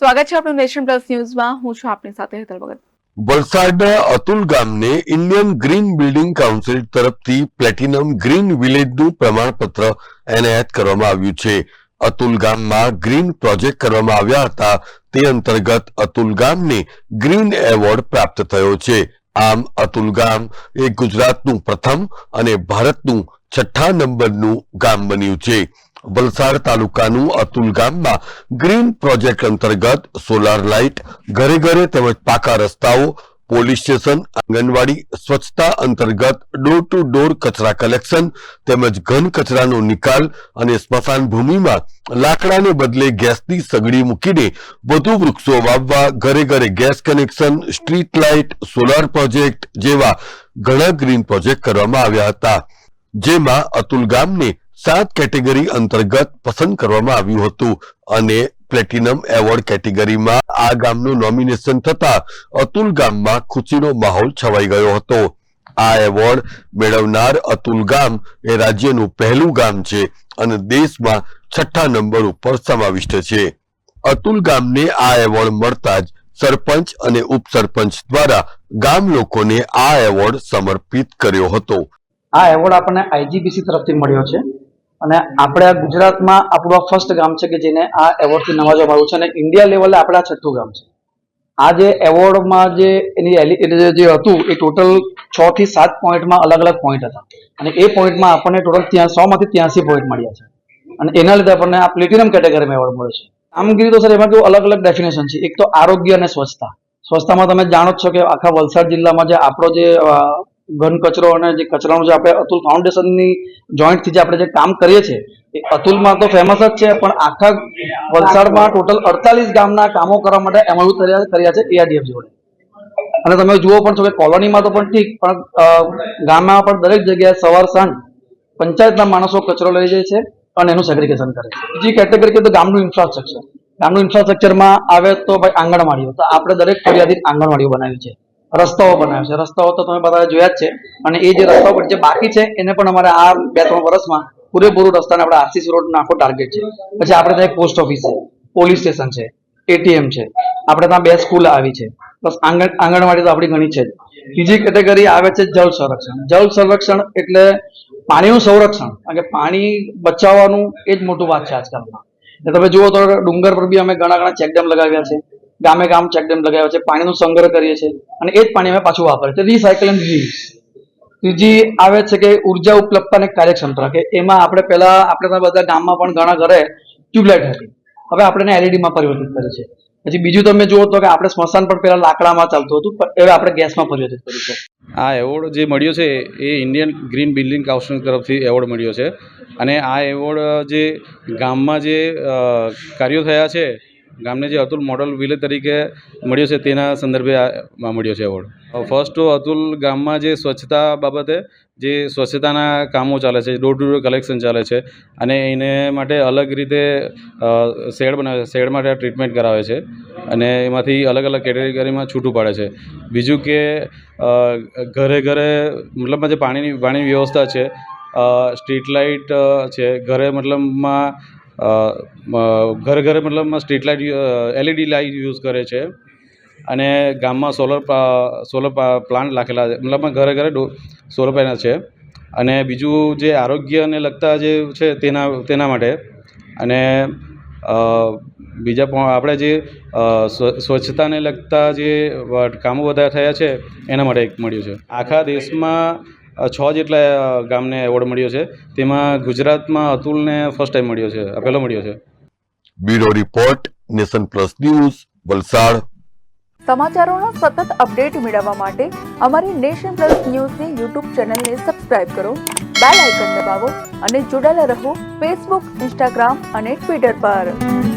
સ્વાગત છે આપણું નેશન પ્લસ ન્યૂઝમાં. હું છું આપની સાથે હેતલ ભગત. વલસાડના અતુલ ગામને ઇન્ડિયન ગ્રીન બિલ્ડિંગ કાઉન્સિલ તરફથી પ્લેટિનમ ગ્રીન વિલેજનું પ્રમાણપત્ર એનાયત કરવામાં આવ્યું છે. અતુલ ગામમાં ગ્રીન પ્રોજેક્ટ કરવામાં આવ્યા હતા. તે અંતર્ગત અતુલ ગામને ગ્રીન એવોર્ડ પ્રાપ્ત થયો છે. આમ અતુલ ગામ એ ગુજરાતનું પ્રથમ અને ભારતનું છઠ્ઠા નંબરનું ગામ બન્યું છે. વલસાડ તાલુકાનું અતુલ ગામમાં ગ્રીન પ્રોજેક્ટ અંતર્ગત સોલાર લાઇટ ઘરે ઘરે તેમજ પાકા રસ્તાઓ, પોલીસ સ્ટેશન, આંગણવાડી, સ્વચ્છતા અંતર્ગત ડોર ટુ ડોર કચરા કલેક્શન તેમજ ઘન કચરાનો નિકાલ અને સ્મશાન ભૂમિમાં લાકડાને બદલે ગેસની સગડી મૂકીને વધુ વૃક્ષો વાવવા, ઘરે ઘરે gas connection, street light, solar project જેવા ઘણા ગ્રીન પ્રોજેક્ટ કરવામાં આવ્યા હતા. જેમાં અતુલ ગામને સાત કેટેગરી અંતર્ગત પસંદ કરવામાં આવ્યું હતું અને પ્લેટિનમ એવોર્ડ કેટેગરીમાં આ ગામનું નોમિનેશન થતા અતુલ ગામમાં ખુશીનો માહોલ છવાઈ ગયો હતો. આ એવોર્ડ મેળવનાર અતુલ ગામ એ રાજ્યનું પહેલું ગામ છે અને દેશમાં છઠ્ઠા નંબર ઉપર સમાવિષ્ટ છે. અતુલ ગામને આ એવોર્ડ મળતા જ સરપંચ અને ઉપસરપંચ દ્વારા ગામ લોકોને આ એવોર્ડ સમર્પિત કર્યો હતો. આ એવોર્ડ આપણને આઈજીબીસી તરફથી મળ્યો છે. અને આપણે આ ગુજરાતમાં આપણું આ ફર્સ્ટ ગામ છે કે જેને આ એવોર્ડથી નવાજવામાં આવ્યું છે અને ઇન્ડિયા લેવલે આપણે છઠ્ઠું ગામ છે. આ જે એવોર્ડમાં જે એની જે હતું, એ ટોટલ છ થી સાત પોઈન્ટમાં અલગ અલગ પોઈન્ટ હતા. અને એ પોઈન્ટમાં આપણને ટોટલ ત્યાં સો માંથી ત્યાંસી પોઈન્ટ મળ્યા છે. અને એના લીધે આપણને આ પ્લેટિનમ કેટેગરીમાં એવોર્ડ મળ્યો છે. કામગીરી તો સર, એમાં કેવું અલગ અલગ ડેફિનેશન છે. એક તો આરોગ્ય અને સ્વચ્છતા. સ્વચ્છતામાં તમે જાણો જ છો કે આખા વલસાડ જિલ્લામાં જે આપણો જે ઘન કચરો અને જે કચરાનું જે આપણે અતુલ ફાઉન્ડેશનની જોઈન્ટથી જે આપણે જે કામ કરીએ છીએ, એ અતુલમાં તો ફેમસ જ છે, પણ આખા વલસાડમાં ટોટલ અડતાલીસ ગામના કામો કરવા માટે એમઓયુ કર્યા કર્યા છે એઆરડીએફ જોડે. અને તમે જુઓ પણ છો કે કોલોનીમાં તો પણ ઠીક, પણ ગામમાં પણ દરેક જગ્યાએ સવાર સાંજ પંચાયતના માણસો કચરો લઈ જાય છે અને એનું સેગ્રિગેશન કરે છે. બીજી કેટેગરી કે તો ગામનું ઇન્ફ્રાસ્ટ્રક્ચર ગામનું ઇન્ફ્રાસ્ટ્રક્ચરમાં આવે તો ભાઈ આંગણવાડીઓ. તો આપણે દરેક ફરિયાદી આંગણવાડીઓ બનાવી છે. રસ્તાઓ બનાવ્યા છે. રસ્તાઓ તો તમે બધા જોયા જ છે. અને એ જે રસ્તાઓ પર જે બાકી છે, એને પણ અમારે આ બે ત્રણ વર્ષમાં પૂરેપૂરું રસ્તાને આપણે આરસીસ રોડ નાખો ટાર્ગેટ છે. પછી આપણે ત્યાં પોસ્ટ ઓફિસ છે પોલીસ સ્ટેશન છે એટીએમ છે. આપણે ત્યાં બે સ્કૂલ આવી છે. બસ આંગણ, આંગણવાડી તો આપણી ઘણી છે જ. બીજી કેટેગરી આવે છે જળ સંરક્ષણ. જળ સંરક્ષણ એટલે પાણીનું સંરક્ષણ. કારણ કે પાણી બચાવવાનું એ જ મોટું વાત છે આજકાલમાં. તમે જુઓ તો ડુંગર પર બી અમે ઘણા ઘણા ચેકડેમ લગાવ્યા છે. ગામે ગામ ચેકડેમ લગાવ્યા છે, પાણીનો સંગ્રહ કરીએ છીએ અને એ જ પાણી અમે પાછું વાપરીએ છીએ. રિસાયકલ એન્ડ રીયુઝ ત્રીજી આવે છે કે ઊર્જા ઉપલબ્ધતા અને કાર્યક્ષમતા, કે એમાં આપણે પહેલા, આપણે બધા ગામમાં પણ ઘણા ઘરે ટ્યુબલાઇટ હતી. હવે આપણે LED પરિવર્તિત કરી છે પછી બીજું તમે જુઓ તો કે આપણે સ્મશાન પણ પહેલા લાકડામાં ચાલતું હતું, પણ હવે આપણે ગેસમાં પરિવર્તિત કર્યું છે આ એવોર્ડ જે મળ્યો છે, એ ઇન્ડિયન ગ્રીન બિલ્ડિંગ કાઉન્સિલ તરફથી એવોર્ડ મળ્યો છે. અને આ એવોર્ડ જે ગામમાં જે કાર્યો થયા છે ગામને જે અતુલ મોડલ વિલેજ તરીકે મળ્યો છે તેના સંદર્ભે આ મળ્યો છે એવોર્ડ. ફર્સ્ટ અતુલ ગામમાં જે સ્વચ્છતા બાબતે જે સ્વચ્છતાના કામો ચાલે છે ડોર ટુ ડોર કલેક્શન ચાલે છે અને એને માટે અલગ રીતે શેડ બનાવે છે શેડ માટે ટ્રીટમેન્ટ કરાવે છે અને એમાંથી અલગ અલગ કેટેગરીમાં છૂટું પાડે છે. બીજું કે ઘરે ઘરે મતલબમાં જે પાણીની પાણીની વ્યવસ્થા છે સ્ટ્રીટ લાઇટ છે, ઘરે મતલબમાં ઘરે ઘરે મતલબમાં street light LED light use કરે છે. અને ગામમાં સોલર સોલર પ્લાન્ટ રાખેલા છે મતલબમાં ઘરે ઘરે સોલર પેનલ છે. અને બીજું જે આરોગ્યને લગતા જે છે તેના તેના માટે. અને બીજા પણ આપણે જે સ્વચ્છતાને લગતા જે કામો બધા થયા છે, એના માટે એક મળ્યું છે. આખા દેશમાં છ જેટલા ગામને એવોર્ડ મળ્યો છે. તેમાં ગુજરાતમાં અતુલને ફર્સ્ટ ટાઈમ મળ્યો છે આ પહેલો મળ્યો છે. Bureau report Nation Plus News Valsad. સમાચારોના સતત અપડેટ મેળવવા માટે અમારી નેશન પ્લસ ન્યૂઝની યુટ્યુબ ચેનલને સબસ્ક્રાઇબ કરો બેલ આઇકન દબાવો અને જોડાયેલા રહો ફેસબુક ઇન્સ્ટાગ્રામ અને ટ્વિટર પર.